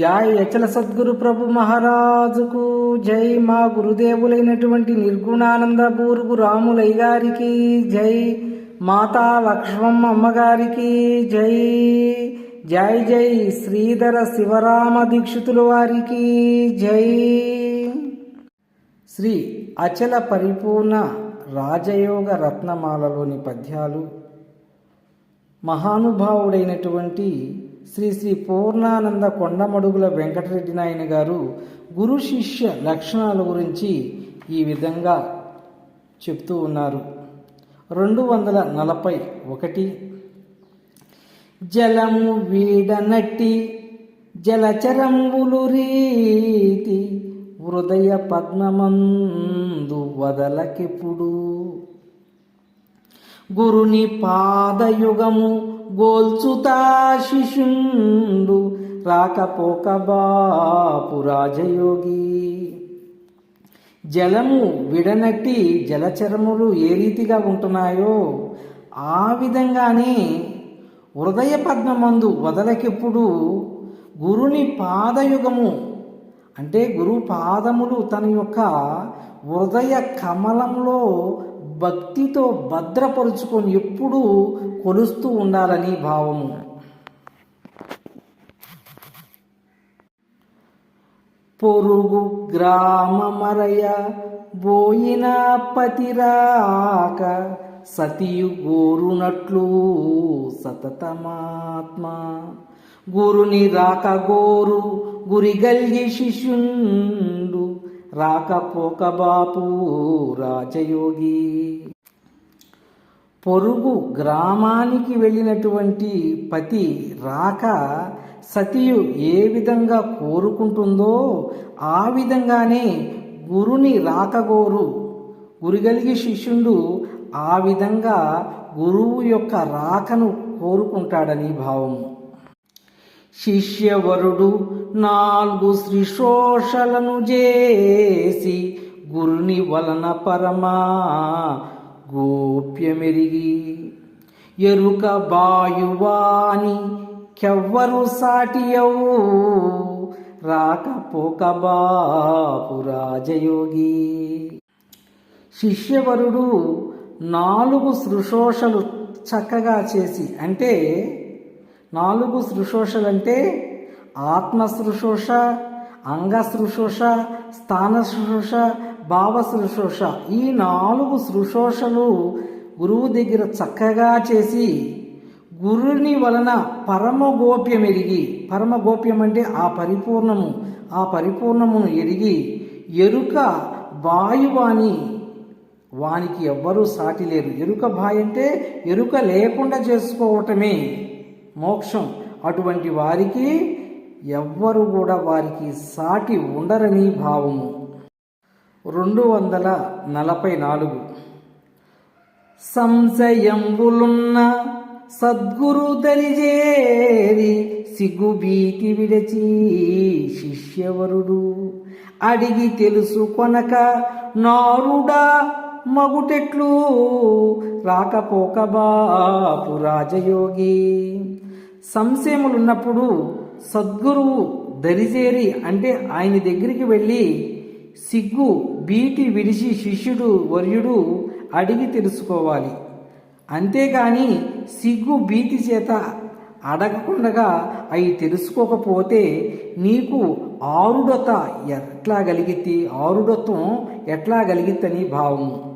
జై అచల సద్గురు ప్రభు మహారాజుకు జై మా గురుదేవులైనటువంటి నిర్గుణానంద బూరుగు రాములయ్య గారికి జై. మాతా లక్ష్మమ్మ అమ్మగారికి జై. జై జై శ్రీధర శివరామ దీక్షితుల వారికి జై. శ్రీ అచల పరిపూర్ణ రాజయోగ రత్నమాలలోని పద్యాలు మహానుభావుడైనటువంటి శ్రీ శ్రీ పూర్ణానంద కొండమడుగుల వెంకటరెడ్డి నాయన గారు గురు శిష్య లక్షణాల గురించి ఈ విధంగా చెప్తూ ఉన్నారు. రెండు వందల నలభై ఒకటి. జలము వీడనట్టి జలచరంబులు రీతి హృదయ పద్మమందు వదలకెప్పుడు? గురుని పాదయుగము గోల్చుతా శిశుండు రాకపోక బాపు రాజయోగి. జలము విడనట్టి జలచరములు ఏ రీతిగా ఉంటున్నాయో ఆ విధంగానే హృదయ పద్మమందు వదలకెప్పుడు గురుని పాదయుగము అంటే గురు పాదములు తన యొక్క హృదయ కమలంలో భక్తితో భద్రపరుచుకొని ఎప్పుడూ కొలుస్తూ ఉండాలని భావము. పొరుగు గ్రామమరయ బోయిన పతిరాక సతియు గోరునట్లు సతతమాత్మ. గురుని రాక గోరు గురిగల్గి శిష్యుండు రాకపోక బాపు రాజయోగి. పొరుగు గ్రామానికి వెళ్ళినటువంటి పతి రాక సతియు ఏ విధంగా కోరుకుంటుందో ఆ విధంగానే గురుని రాకగోరు. గురిగలిగి శిష్యుడు ఆ విధంగా గురువు యొక్క రాకను కోరుకుంటాడని భావము. శిష్యవరుడు నాలుగు శ్రీశోషలను చేసి గురుని వలన పరమా గోప్యమెరిగి ఎరుక బాయువాని కెవ్వరు సాటియవు రాకపోక బాపు రాజయోగి. శిష్యవరుడు నాలుగు శృశోషలు చక్కగా చేసి అంటే నాలుగు శృశోషలంటే ఆత్మ శృశోష అంగ శృశోష స్థాన శృశోష భావ శృశోష ఈ నాలుగు శృశోషలు గురువు దగ్గర చక్కగా చేసి గురుని వలన పరమ గోప్యం ఎరిగి పరమ గోప్యం అంటే ఆ పరిపూర్ణము ఆ పరిపూర్ణమును ఎరిగి ఎరుక వాయువాని వానికి ఎవ్వరూ సాటి లేరు. ఎరుక బాయ్ అంటే ఎరుక లేకుండా చేసుకోవటమే. మోక్షం. అటువంటి వారికి ఎవ్వరు కూడా వారికి సాటి ఉండరని భావము. రెండు వందల నలభై నాలుగు. సంశయంబులున్న సద్గురు దరిజేరి సిగ్గుబీతి విడచి శిష్యవరుడు. అడిగి తెలుసుకొనక నారుడా మగుటెట్లు. రాకపోక బాపు రాజయోగి. సంశయములున్నప్పుడు సద్గురువు దరిజేరి అంటే ఆయన దగ్గరికి వెళ్ళి సిగ్గు బీటి విడిచి శిష్యుడు వర్యుడు అడిగి తెలుసుకోవాలి. అంతేగాని సిగ్గు భీతి చేత అడగకుండా అవి తెలుసుకోకపోతే నీకు ఆరుడత ఎట్లా కలిగితే ఆరుడత్వం ఎట్లా కలిగిత్తని భావము.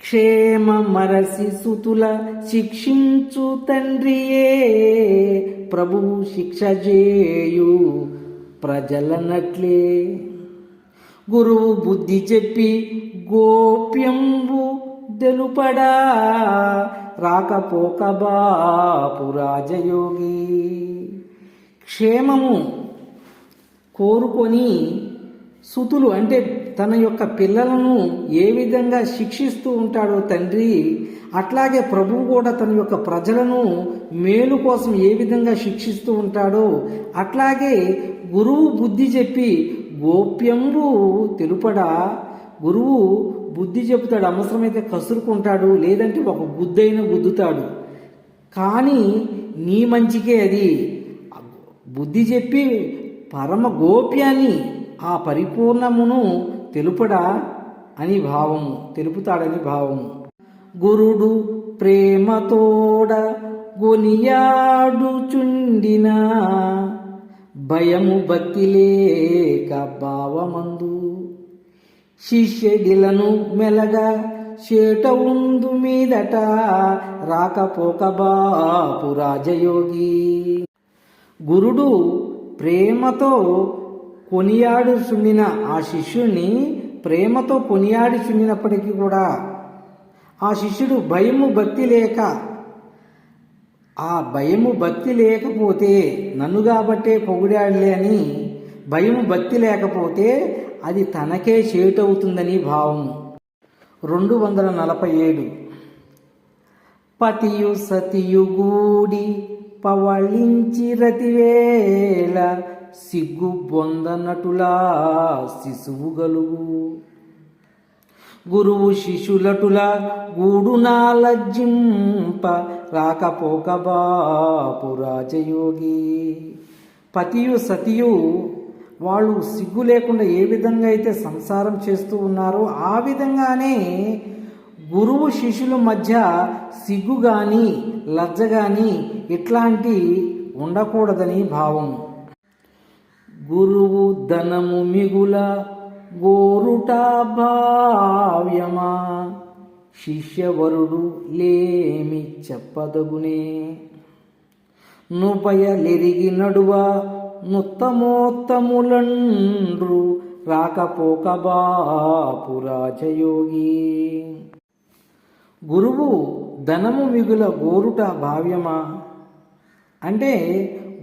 క్షేమ మరసి సుతుల శిక్షించు తండ్రియే. ప్రభువు శిక్ష చేయు ప్రజలనట్లే. గురువు బుద్ధి చెప్పి గోప్యంబు తెలుపడా. రాకపోక బాపు రాజయోగి. క్షేమము కోరుకొని సుతులు అంటే తన యొక్క పిల్లలను ఏ విధంగా శిక్షిస్తూ ఉంటాడో తండ్రి అట్లాగే ప్రభువు కూడా తన యొక్క ప్రజలను మేలు కోసం ఏ విధంగా శిక్షిస్తూ ఉంటాడో అట్లాగే గురువు బుద్ధి చెప్పి గోప్యంబు తెలుపడా? గురువు బుద్ధి చెబుతాడు అవసరమైతే కసురుకుంటాడు లేదంటే ఒక బుద్ధైన గుద్దుతాడు. కానీ నీ మంచికే అది. బుద్ధి చెప్పి పరమ గోప్యాన్ని ఆ పరిపూర్ణమును తెలుపడా అని భావము తెలుపుతాడని భావము. గురుడు ప్రేమతోడ గొనియాడుచుండిన భయము భక్తి లేక భావమందు శిష్యడిలను మెలగా చేట ఉందు మీదట రాకపోక బాపు రాజయోగి. గురుడు ప్రేమతో కొనియాడు చుండిన ఆ శిష్యుణ్ణి ప్రేమతో కొనియాడి చుండినప్పటికీ కూడా ఆ శిష్యుడు భయము భక్తి లేక ఆ భయము భక్తి లేకపోతే నన్ను కాబట్టే పొగిడాడులే అని భయము భక్తి లేకపోతే అది తనకే చేటవుతుందని భావం రెండు వందల నలభై ఏడు. పతియు సతియు గూడి పవళించి రతివేళ సిగ్గు బొందనటులా శిశువు గలుగు. గురువు శిష్యులటుల గూడునా లజ్జింప రాకపోక బాపు రాజయోగి. పతియు సతియు వాళ్ళు సిగ్గు లేకుండా ఏ విధంగా అయితే సంసారం చేస్తూ ఉన్నారో ఆ విధంగానే గురువు శిష్యుల మధ్య సిగ్గు కానీ లజ్జ కానీ ఇట్లాంటి ఉండకూడదని భావం. గురువు ధనము మిగుల గోరుట భావ్యమా. శిష్యవరుడు లేమి చెప్పదగునే. నుపయలిరిగి నడువ నుత్తమోత్తములండ్రు రాకపోక బాపు రాజయోగి. గురువు ధనము మిగుల గోరుట భావ్యమా? అంటే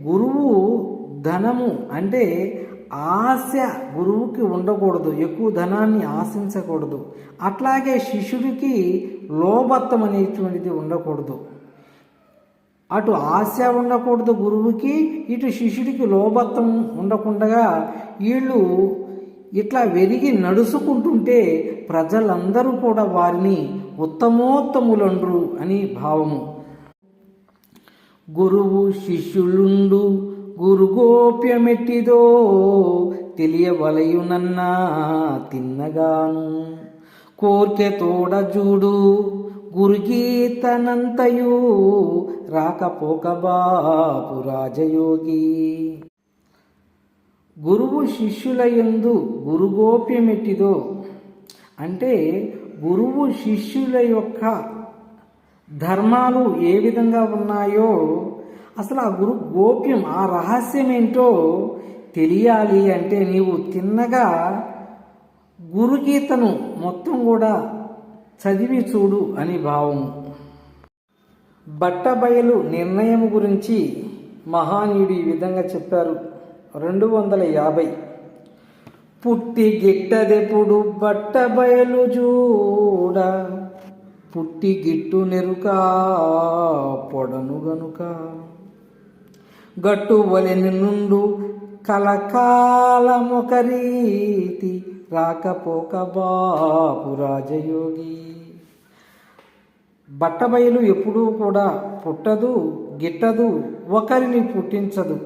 గురువు ధనము అంటే ఆశ గురువుకి ఉండకూడదు ఎక్కువ ధనాన్ని ఆశించకూడదు. అట్లాగే శిష్యుడికి లోభత్వం అనేటువంటిది ఉండకూడదు. అటు ఆశ ఉండకూడదు గురువుకి ఇటు శిష్యుడికి లోభత్వం ఉండకుండా వీళ్ళు ఇట్లా వెరిగి నడుచుకుంటుంటే ప్రజలందరూ కూడా వారిని ఉత్తమోత్తములండ్రు అని భావము. గురువు శిష్యులుండు గురుగోప్యమెట్టిదో తెలియవలయునన్నా తిన్నగాను. కోర్కె తోడ చూడు గురుగీతనంతయు రాకపోక బాపు రాజయోగి. గురువు శిష్యుల యందు గురుగోప్యమెట్టిదో అంటే గురువు శిష్యుల యొక్క ధర్మాలు ఏ విధంగా ఉన్నాయో అసలు ఆ గురు గోప్యం ఆ రహస్యం ఏంటో తెలియాలి అంటే నీవు తిన్నగా గురుగీతను మొత్తం కూడా చదివి చూడు అని భావం. బట్టబయలు నిర్ణయం గురించి మహానీయుడు ఈ విధంగా చెప్పారు. రెండు వందల యాభై. పుట్టి గిట్టదెప్పుడు బట్ట బయలు చూడ పుట్టి గిట్టు నెరుక పొడను గనుక. గట్టు వలెని నుండు కలకాలమొక రీతి రాకపోక బాపు రాజయోగి. బట్టబయలు ఎప్పుడూ కూడా పుట్టదు గిట్టదు ఒకరిని పుట్టించదు.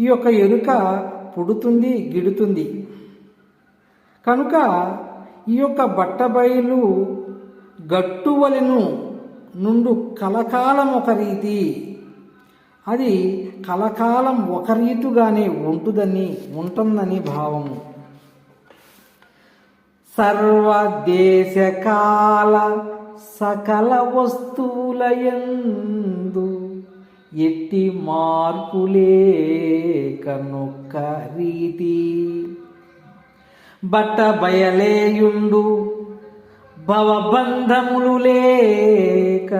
ఈ యొక్క ఎరుక పుడుతుంది గిడుతుంది. కనుక ఈ యొక్క బట్టబయలు గట్టువలను నుండు కలకాలం ఒక రీతి అది కలకాలం ఒక రీతుగానే ఉంటుందని ఉంటుందని భావము. సర్వదేశకాల సకల వస్తువులయందు ఎట్టి మార్పులే కనొక్క రీతి. బట్ట బయలేయుండు భవబంధములు లేక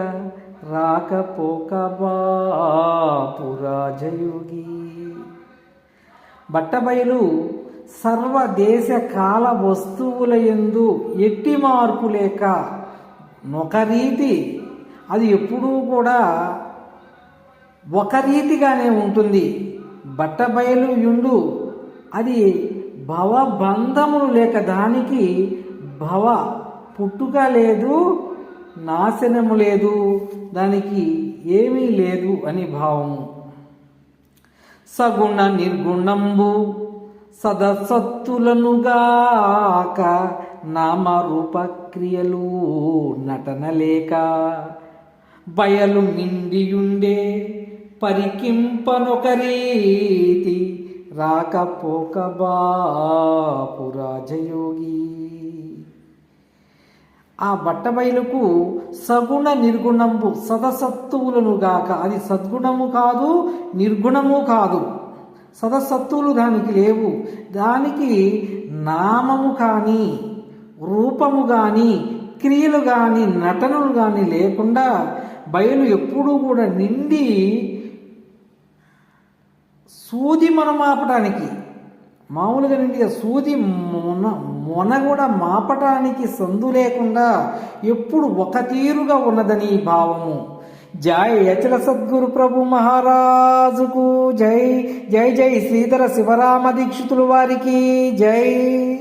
రాకపోక బాపు రాజయోగి బట్టబయలు సర్వదేశ కాల వస్తువుల యందు ఎట్టి మార్పు లేక ఒక రీతి అది ఎప్పుడూ కూడా ఒక రీతిగానే ఉంటుంది. బట్టబయలు యుండు అది భవబంధములు లేక దానికి భవ పుట్టుక లేదు నాశనము లేదు దానికి ఏమీ లేదు అని భావము. సగుణ నిర్గుణంబు సదసత్తులనుగాక నామరూపక్రియలు నటనలేక బయలు నిండియుండే పరికింపనొకరీతి రాకపోక బాపు రాజయోగి. ఆ బట్టబయలుకు సగుణ నిర్గుణంబు సదసత్తువులను గాక. అది సద్గుణము కాదు నిర్గుణము కాదు. సదసత్తువులు దానికి లేవు. దానికి నామము కానీ రూపము కానీ క్రియలు కానీ నటనలు కానీ లేకుండా బయలు ఎప్పుడూ కూడా నిండి సూది మనం మామూలుగా నిండి ఆ సూది మొన మాపటానికి సందు లేకుండా ఎప్పుడు ఒక తీరుగా ఉన్నదని ఈ భావము. జై యచల సద్గురు ప్రభు మహారాజుకు జై. జై జై శ్రీధర శివరామ దీక్షితులు వారికి జై.